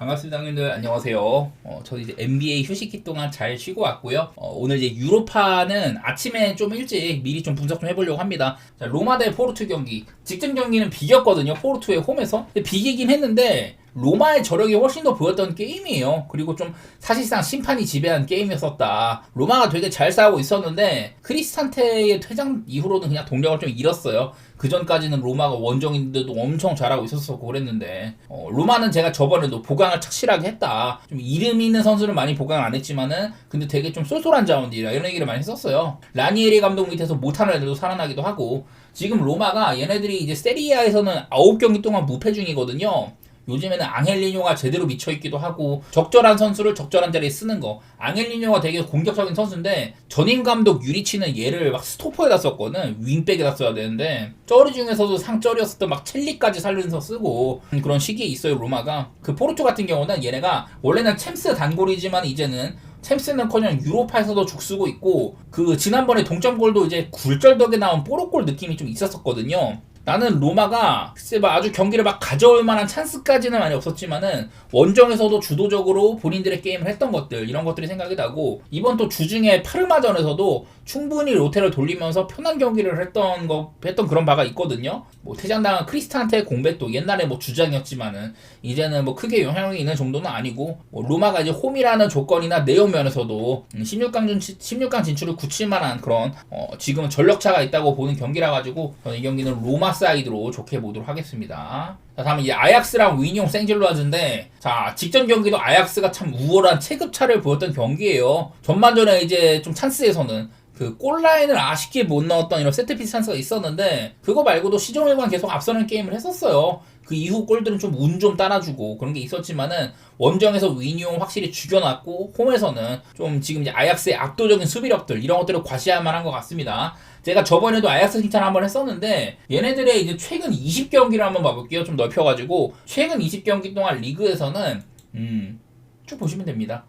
반갑습니다, 형님들. 안녕하세요. 어, 저도 이제 NBA 휴식기 동안 잘 쉬고 왔고요. 어, 오늘 이제 유로파는 아침에 좀 일찍 미리 좀 분석 좀 해보려고 합니다. 자, 로마 대 포르투 경기. 직전 경기는 비겼거든요. 포르투의 홈에서. 근데 비기긴 했는데, 로마의 저력이 훨씬 더 보였던 게임이에요. 그리고 좀 사실상 심판이 지배한 게임이었었다. 로마가 되게 잘 싸우고 있었는데 크리스탄테의 퇴장 이후로는 그냥 동력을 좀 잃었어요. 그 전까지는 로마가 원정인데도 엄청 잘하고 있었었고 그랬는데 어, 로마는 제가 저번에도 보강을 착실하게 했다. 좀 이름 있는 선수를 많이 보강을 안 했지만은 근데 되게 좀 쏠쏠한 자원들이라 이런 얘기를 많이 했었어요. 라니에리 감독 밑에서 못하는 애들도 살아나기도 하고 지금 로마가 얘네들이 이제 세리아에서는 9경기 동안 무패 중이거든요. 요즘에는 앙헬리뇨가 제대로 미쳐있기도 하고 적절한 선수를 적절한 자리에 쓰는 거. 앙헬리뇨가 되게 공격적인 선수인데 전임 감독 유리치는 얘를 막 스토퍼에다 썼거든. 윙백에다 써야 되는데 쩌리 중에서도 상쩌리였었던 막 첼리까지 살면서 쓰고 그런 시기에 있어요 로마가. 그 포르투 같은 경우는 얘네가 원래는 챔스 단골이지만 이제는 챔스는커녕 유로파에서도 죽쓰고 있고 그 지난번에 동점골도 이제 굴절덕에 나온 뽀로골 느낌이 좀 있었었거든요 나는 로마가 글쎄 막 아주 경기를 막 가져올 만한 찬스까지는 많이 없었지만은 원정에서도 주도적으로 본인들의 게임을 했던 것들 이런 것들이 생각이 나고 이번 또 주중에 파르마전에서도 충분히 로테를 돌리면서 편한 경기를 했던 거 했던 그런 바가 있거든요. 뭐 퇴장당한 크리스탄테 공백도 옛날에 뭐 주장이었지만은 이제는 뭐 크게 영향이 있는 정도는 아니고 뭐 로마가 이제 홈이라는 조건이나 내용 면에서도 16강 진 16강 진출을 굳힐 만한 그런 어 지금은 전력차가 있다고 보는 경기라 가지고 저는 이 경기는 로마 사이드로 좋게 보도록 하겠습니다. 자, 다음에 이제 아약스랑 위니용 생질로아즈인데, 자, 직전 경기도 아약스가 참 우월한 체급차를 보였던 경기예요. 전반전에 이제 좀 찬스에서는 그 골라인을 아쉽게 못 넣었던 이런 세트피스 찬스가 있었는데, 그거 말고도 시종 일관 계속 앞서는 게임을 했었어요. 그 이후 골들은 좀운좀 따라주고 그런 게 있었지만은 원정에서 위니용 확실히 죽여놨고 홈에서는 좀 지금 이제 아약스의 압도적인 수비력들 이런 것들을 과시할 만한 것 같습니다. 제가 저번에도 아약스 칭찬 한번 했었는데 얘네들의 이제 최근 20경기를 한번 봐볼게요. 좀 넓혀가지고 최근 20경기 동안 리그에서는 음, 쭉 보시면 됩니다.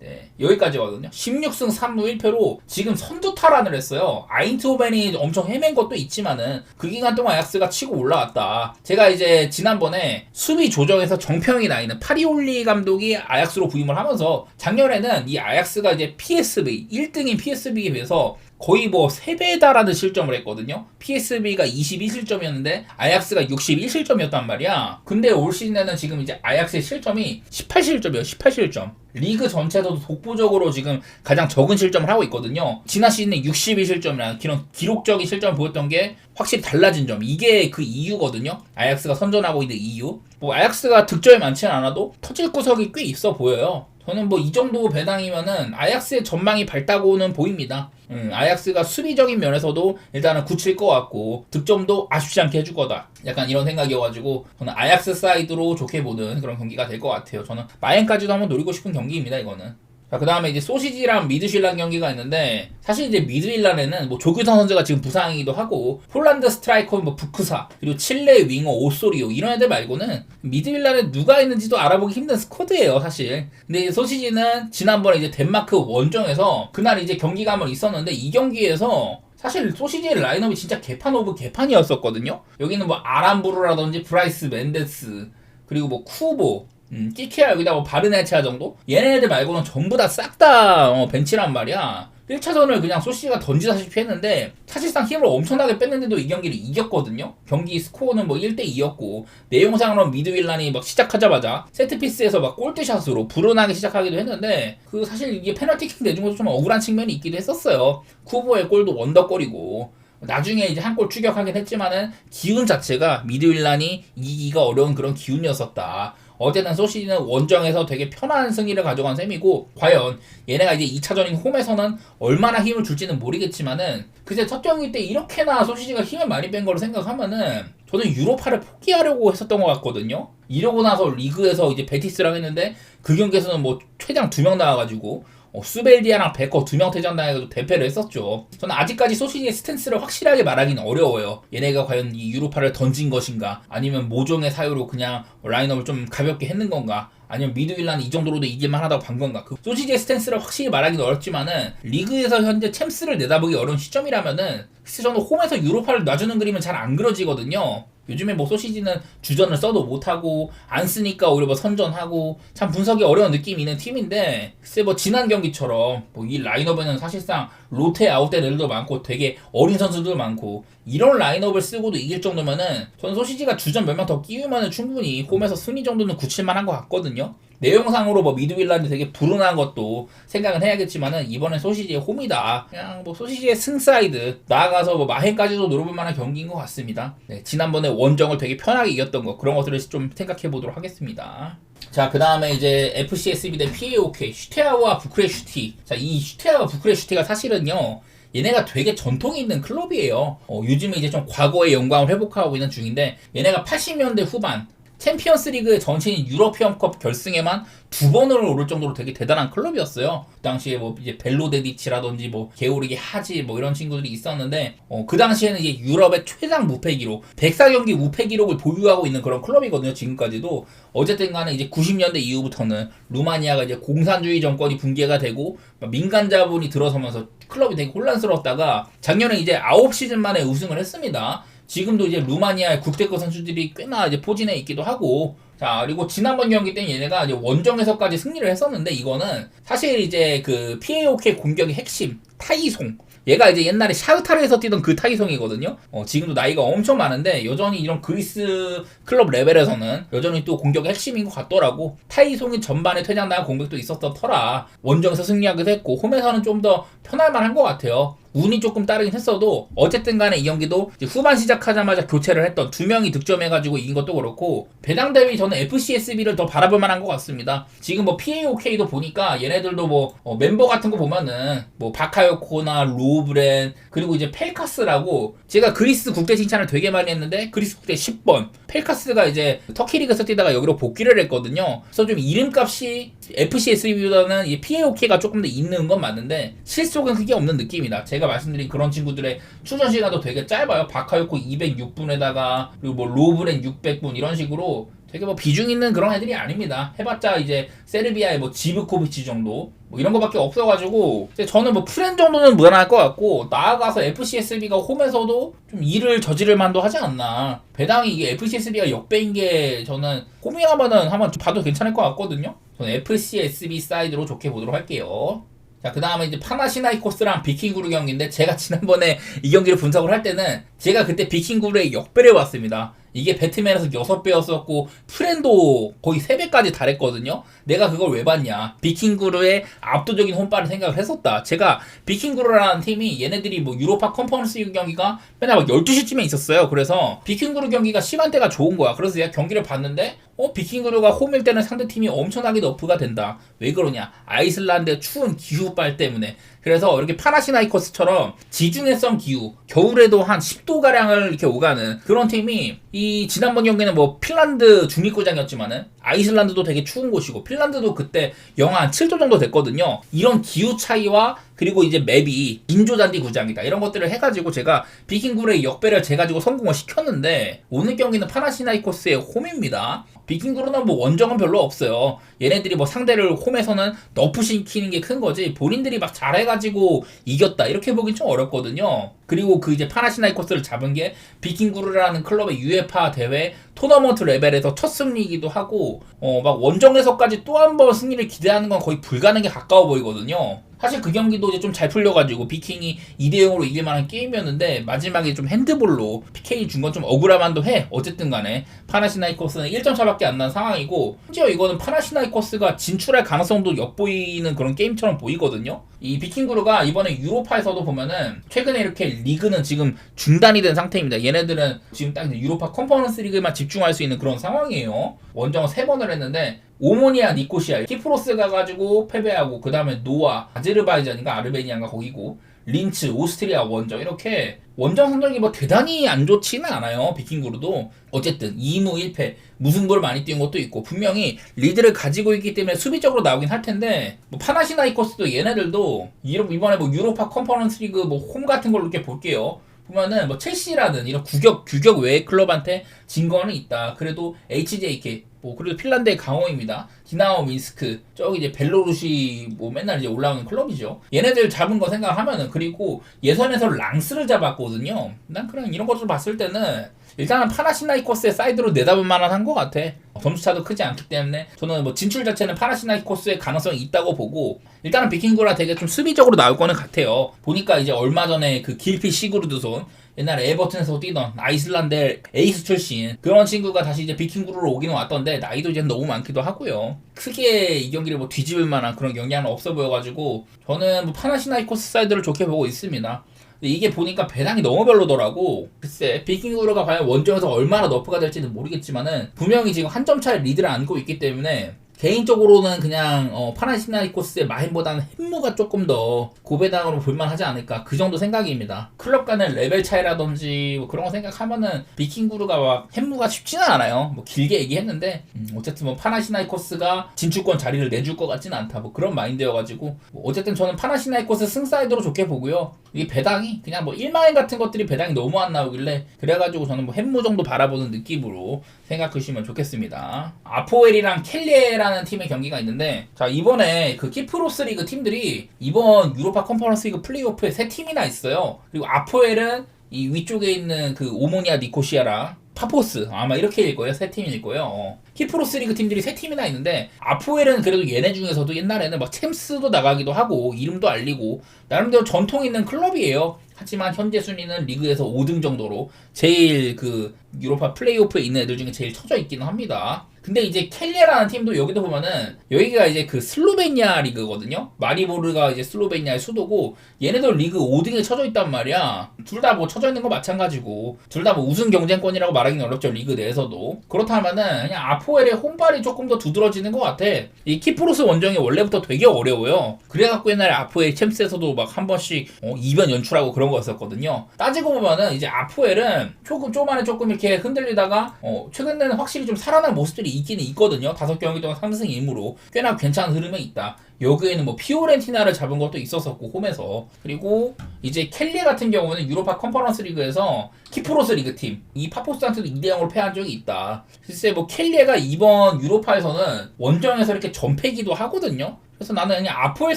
네, 여기까지거든요. 16승 3무 1패로 지금 선두 탈환을 했어요. 아인트호벤이 엄청 헤맨 것도 있지만은 그 기간 동안 아약스가 치고 올라왔다. 제가 이제 지난번에 수비 조정에서 정평이 나 있는 파리올리 감독이 아약스로 부임을 하면서 작년에는 이 아약스가 이제 PSV 1등인 PSV에 비해서 거의 뭐 3배에 달하는 실점을 했거든요. PSV가 22실점이었는데 아약스가 61실점이었단 말이야. 근데 올 시즌에는 지금 이제 아약스의 실점이 18실점이에요. 18실점. 리그 전체에서도 독보적으로 지금 가장 적은 실점을 하고 있거든요. 지난 시즌에 62실점이라는 그런 기록적인 실점을 보였던 게 확실히 달라진 점. 이게 그 이유거든요. 아약스가 선전하고 있는 이유. 뭐 아약스가 득점이 많지는 않아도 터질 구석이 꽤 있어 보여요. 저는 뭐 이 정도 배당이면은 아약스의 전망이 밝다고는 보입니다. 음, 아약스가 수비적인 면에서도 일단은 굳힐 것 같고 득점도 아쉽지 않게 해줄 거다. 약간 이런 생각이어가지고 저는 아약스 사이드로 좋게 보는 그런 경기가 될 것 같아요. 저는 마엔까지도 한번 노리고 싶은 경기입니다. 이거는. 자, 그 다음에 이제 소시지랑 미드실란 경기가 있는데, 사실 이제 미드실란에는 뭐 조규성 선수가 지금 부상이기도 하고, 폴란드 스트라이커 뭐 부크사, 그리고 칠레 윙어 오소리오, 이런 애들 말고는 미드실란에 누가 있는지도 알아보기 힘든 스쿼드예요 사실. 근데 소시지는 지난번에 이제 덴마크 원정에서, 그날 이제 경기가 한번 있었는데, 이 경기에서 사실 소시지의 라인업이 진짜 개판 오브 개판이었었거든요? 여기는 뭐 아람부르라든지 브라이스 멘데스, 그리고 뭐 쿠보, 음, 끼케야 여기다 뭐 바르네차 정도? 얘네들 말고는 전부 다 싹다 어, 벤치란 말이야. 1차전을 그냥 소시가 던지다시피 했는데 사실상 힘을 엄청나게 뺐는데도 이 경기를 이겼거든요. 경기 스코어는 뭐 1대 2였고 내용상으로 미드윌란이 막 시작하자마자 세트피스에서 막 골대샷으로 불어나게 시작하기도 했는데 그 사실 이게 페널티킥 내준 것도 좀 억울한 측면이 있기도 했었어요. 쿠보의 골도 원더골이고 나중에 이제 한 골 추격하긴 했지만은 기운 자체가 미드윌란이 이기기가 어려운 그런 기운이었었다. 어쨌든 소시지는 원정에서 되게 편한 승리를 가져간 셈이고 과연 얘네가 이제 2차전인 홈에서는 얼마나 힘을 줄지는 모르겠지만은 그제 첫 경기 때 이렇게나 소시지가 힘을 많이 뺀 거로 생각하면은 저는 유로파를 포기하려고 했었던 것 같거든요. 이러고 나서 리그에서 이제 베티스랑 했는데 그 경기에서는 뭐 최장 두 명 나와가지고 어, 수벨디아랑 베커 두 명 퇴장당해가지고 대패를 했었죠. 저는 아직까지 소시지의 스탠스를 확실하게 말하기는 어려워요. 얘네가 과연 이 유로파를 던진 것인가, 아니면 모종의 사유로 그냥 라인업을 좀 가볍게 했는 건가, 아니면 미드윌란이 이 정도로도 이길만 하다고 반 건가. 그 소시지의 스탠스를 확실히 말하기는 어렵지만은 리그에서 현재 챔스를 내다보기 어려운 시점이라면은 저는 홈에서 유로파를 놔주는 그림은 잘 안 그려지거든요. 요즘에 뭐 소시지는 주전을 써도 못하고 안 쓰니까 오히려 뭐 선전하고 참 분석이 어려운 느낌이 있는 팀인데 글쎄 뭐 지난 경기처럼 뭐 이 라인업에는 사실상 로테 아웃된 애들도 많고 되게 어린 선수들 많고 이런 라인업을 쓰고도 이길 정도면은 저는 소시지가 주전 몇 명 더 끼우면은 충분히 홈에서 승리 정도는 굳힐 만한 것 같거든요. 내용상으로 뭐 미드윌란드 되게 불운한 것도 생각은 해야겠지만은 이번엔 소시지의 홈이다. 그냥 뭐 소시지의 승사이드 나아가서 뭐 마해까지도 노려볼 만한 경기인 것 같습니다. 네, 지난번에 원정을 되게 편하게 이겼던 거 그런 것들을 좀 생각해 보도록 하겠습니다. 자, 그 다음에 이제 FCSB 대 PAOK, 슈테아와 부크레슈티. 자, 이 슈테아와 부크레슈티가 사실은요, 얘네가 되게 전통이 있는 클럽이에요. 어, 요즘에 이제 좀 과거의 영광을 회복하고 있는 중인데, 얘네가 80년대 후반, 챔피언스 리그 전체인 유러피언컵 결승에만 두 번을 오를 정도로 되게 대단한 클럽이었어요. 그 당시에 뭐 이제 벨로데디치라든지 뭐 게오르기 하지 뭐 이런 친구들이 있었는데 어, 그 당시에는 이제 유럽의 최장 무패 기록 104경기 무패 기록을 보유하고 있는 그런 클럽이거든요. 지금까지도 어쨌든 간에 이제 90년대 이후부터는 루마니아가 이제 공산주의 정권이 붕괴가 되고 민간 자본이 들어서면서 클럽이 되게 혼란스러웠다가 작년에 이제 9시즌 만에 우승을 했습니다. 지금도 이제 루마니아의 국대급 선수들이 꽤나 이제 포진해 있기도 하고 자 그리고 지난번 경기 때는 얘네가 이제 원정에서까지 승리를 했었는데 이거는 사실 이제 그 PAOK 공격의 핵심 타이송 얘가 이제 옛날에 샤흐타르에서 뛰던 그 타이송이거든요. 어, 지금도 나이가 엄청 많은데 여전히 이런 그리스 클럽 레벨에서는 여전히 또 공격의 핵심인 것 같더라고. 타이송이 전반에 퇴장 나간 공격도 있었던 터라 원정에서 승리하기도 했고 홈에서는 좀 더 편할 만한 것 같아요. 운이 조금 따르긴 했어도 어쨌든 간에 이 경기도 후반 시작하자마자 교체를 했던 두 명이 득점해가지고 이긴 것도 그렇고 배당 대비 저는 FCSB를 더 바라볼 만한 것 같습니다. 지금 뭐 PAOK도 보니까 얘네들도 뭐 어, 멤버 같은 거 보면은 뭐 바카요코나 로브렌 그리고 이제 펠카스라고 제가 그리스 국대 칭찬을 되게 많이 했는데 그리스 국대 10번 펠카스가 이제 터키 리그에서 뛰다가 여기로 복귀를 했거든요. 그래서 좀 이름값이 FCSB보다는 이 PAOK가 조금 더 있는 건 맞는데 실속은 크게 없는 느낌이다. 제가 말씀드린 그런 친구들의 출전 시간도 되게 짧아요. 바카요코 206분에다가 그리고 뭐 로브렌 600분 이런 식으로 되게 뭐 비중 있는 그런 애들이 아닙니다. 해봤자 이제 세르비아의 뭐 지브코비치 정도 뭐 이런 거밖에 없어가지고 저는 뭐 프렌 정도는 무난할 것 같고 나아가서 FCSB가 홈에서도 좀 일을 저지를 만도 하지 않나. 배당이 이게 FCSB가 역배인 게 저는 홈이라면은 한번 봐도 괜찮을 것 같거든요. 저는 FCSB 사이드로 좋게 보도록 할게요. 자, 그 다음에 이제 파나시나이코스랑 비킹구르 경기인데, 제가 지난번에 이 경기를 분석을 할 때는, 제가 그때 비킹구르의 역배를 봤습니다. 이게 배트맨에서 6배였었고, 프렌도 거의 3배까지 달했거든요? 내가 그걸 왜 봤냐. 비킹구르의 압도적인 홈발을 생각을 했었다. 제가 비킹구르라는 팀이 얘네들이 뭐 유로파 컨퍼런스 경기가 맨날 막 12시쯤에 있었어요. 그래서 비킹구르 경기가 시간대가 좋은 거야. 그래서 내가 경기를 봤는데, 어, 비킹그루가 홈일 때는 상대팀이 엄청나게 너프가 된다. 왜 그러냐? 아이슬란드의 추운 기후빨 때문에. 그래서 이렇게 파나시나이코스처럼 지중해성 기후, 겨울에도 한 10도가량을 이렇게 오가는 그런 팀이 이 지난번 경기는 뭐 핀란드 중립구장이었지만은 아이슬란드도 되게 추운 곳이고 핀란드도 그때 영하 한 7도 정도 됐거든요. 이런 기후 차이와 그리고 이제 맵이 인조잔디 구장이다 이런 것들을 해가지고 제가 비킹구르의 역배를 재가지고 성공을 시켰는데 오늘 경기는 파나시나이코스의 홈입니다. 비킹구르는 뭐 원정은 별로 없어요. 얘네들이 뭐 상대를 홈에서는 너프 시키는 게 큰 거지 본인들이 막 잘해가지고 이겼다 이렇게 보긴 좀 어렵거든요. 그리고 그 이제 파나시나이코스를 잡은 게 비킹구르라는 클럽의 유에파 대회 토너먼트 레벨에서 첫 승리이기도 하고 어 막 원정에서까지 또 한 번 승리를 기대하는 건 거의 불가능에 가까워 보이거든요. 사실 그 경기도 이제 좀 잘 풀려가지고 비킹이 2대 0으로 이길 만한 게임이었는데 마지막에 좀 핸드볼로 PK 준 건 좀 억울하만도 해. 어쨌든 간에 파나시나이코스는 1점 차밖에 안 난 상황이고 심지어 이거는 파나시나이코스가 진출할 가능성도 엿보이는 그런 게임처럼 보이거든요. 이 비킹그루가 이번에 유로파에서도 보면은 최근에 이렇게 리그는 지금 중단이 된 상태입니다. 얘네들은 지금 딱 유로파 컨퍼런스 리그에만 집중할 수 있는 그런 상황이에요. 원정 세 번을 했는데 오모니아 니코시아 키프로스 가 가지고 패배하고 그 다음에 노아 아제르바이잔인가 아르메니아인가 거기고 린츠 오스트리아 원정 이렇게 원정 성적이 뭐 대단히 안 좋지는 않아요 비킹그루도 어쨌든 2무 1패 무승부를 많이 띄운 것도 있고 분명히 리드를 가지고 있기 때문에 수비적으로 나오긴 할 텐데 뭐 파나시나이코스도 얘네들도 이번에 뭐 유로파 컨퍼런스 리그 뭐 홈 같은 걸로 이렇게 볼게요 보면은 뭐 첼시라는 이런 규격 규격 외의 클럽한테 진 거는 있다. 그래도 HJK 뭐 그래도 핀란드의 강호입니다. 디나모 민스크 저기 이제 벨로루시 뭐 맨날 이제 올라오는 클럽이죠. 얘네들 잡은 거 생각하면은 그리고 예선에서 랑스를 잡았거든요. 난 그냥 이런 것을 봤을 때는 일단은 파나시나이코스의 사이드로 내다볼 만한 한 것 같아. 점수차도 크지 않기 때문에 저는 뭐 진출 자체는 파나시나이코스의 가능성이 있다고 보고 일단은 비킹구라 되게 좀 수비적으로 나올 거는 같아요. 보니까 이제 얼마 전에 그 길피 시그루드손 옛날에 에버튼에서 뛰던 아이슬란드 에이스 출신 그런 친구가 다시 이제 비킹구르로 오기는 왔던데 나이도 이제 너무 많기도 하고요. 크게 이 경기를 뭐 뒤집을 만한 그런 영향은 없어 보여가지고 저는 뭐 파나시나이코스 사이드를 좋게 보고 있습니다. 근데 이게 보니까 배당이 너무 별로더라고. 글쎄, 비킹구르가 과연 원정에서 얼마나 너프가 될지는 모르겠지만은 분명히 지금 한 점 차의 리드를 안고 있기 때문에 개인적으로는 그냥 어, 파나시나이코스의 마인보다는 햄무가 조금 더 고배당으로 볼만하지 않을까 그 정도 생각입니다. 클럽 간의 레벨 차이라든지 뭐 그런 거 생각하면은 비킹구르가 막 햄무가 쉽지는 않아요. 뭐 길게 얘기했는데 음, 어쨌든 뭐 파나시나이코스가 진출권 자리를 내줄 것 같지는 않다. 뭐 그런 마인드여가지고 뭐 어쨌든 저는 파나시나이코스 승사이드로 좋게 보고요. 이게 배당이 그냥 뭐 1만円같은 것들이 배당이 너무 안 나오길래 그래가지고 저는 뭐 햄무 정도 바라보는 느낌으로 생각하시면 좋겠습니다. 아포엘이랑 켈리에 라는 팀의 경기가 있는데 자 이번에 그 키프로스 리그 팀들이 이번 유로파 컨퍼런스 리그 플레이오프에 세 팀이나 있어요. 그리고 아포엘은 이 위쪽에 있는 그 오모니아 니코시아랑 파포스 아마 이렇게 일 거예요 세 팀일 거예요 어. 키프로스 리그 팀들이 세 팀이나 있는데 아포엘은 그래도 얘네 중에서도 옛날에는 막 챔스도 나가기도 하고 이름도 알리고 나름대로 전통 있는 클럽이에요 하지만 현재 순위는 리그에서 5등 정도로 제일 그 유로파 플레이오프에 있는 애들 중에 제일 처져 있기는 합니다. 근데 이제 켈레라는 팀도 여기도 보면은 여기가 이제 그 슬로베니아 리그거든요. 마리보르가 이제 슬로베니아의 수도고 얘네도 리그 5등에 처져 있단 말이야. 둘 다뭐 처져 있는 거 마찬가지고 둘 다 뭐 우승 경쟁권이라고 말하기는 어렵죠 리그 내에서도. 그렇다면은 그냥 아포엘의 홈발이 조금 더 두드러지는 것 같아. 이 키프로스 원정이 원래부터 되게 어려워요. 그래갖고 옛날에 아포엘 챔스에서도 막 한 번씩 어, 이변 연출하고 그런 거였었거든요. 따지고 보면은 이제 아포엘은 조금 조만에 조금 이렇게 흔들리다가 어, 최근에는 확실히 좀 살아난 모습들이 있기는 있거든요. 다섯 경기 동안 3승 2무로 꽤나 괜찮은 흐름에 있다. 여기에는 뭐 피오렌티나를 잡은 것도 있었었고 홈에서 그리고 이제 켈리 같은 경우는 유로파 컨퍼런스 리그에서 키프로스 리그 팀 이 파포스한테도 2대 0으로 패한 적이 있다. 글쎄 뭐 켈리가 이번 유로파에서는 원정에서 이렇게 전패기도 하거든요. 그래서 나는 그냥 아포엘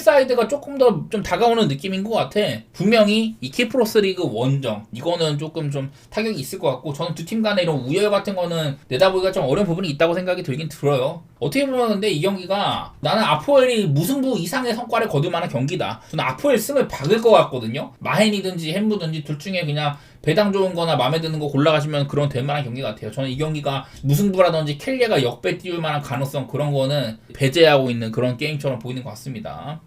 사이드가 조금 더 좀 다가오는 느낌인 것 같아. 분명히 이 키프로스 리그 원정 이거는 조금 좀 타격이 있을 것 같고 저는 두 팀 간의 이런 우열 같은 거는 내다보기가 좀 어려운 부분이 있다고 생각이 들긴 들어요. 어떻게 보면 근데 이 경기가 나는 아포엘이 무승부 이상의 성과를 거둘 만한 경기다. 저는 아포엘 승을 박을 것 같거든요. 마헨이든지 햄무든지 둘 중에 그냥 배당 좋은 거나 마음에 드는 거 골라가시면 그런 될 만한 경기 같아요. 저는 이 경기가 무승부라든지 켈리가 역배 띄울 만한 가능성 그런 거는 배제하고 있는 그런 게임처럼 보이는 것 같습니다.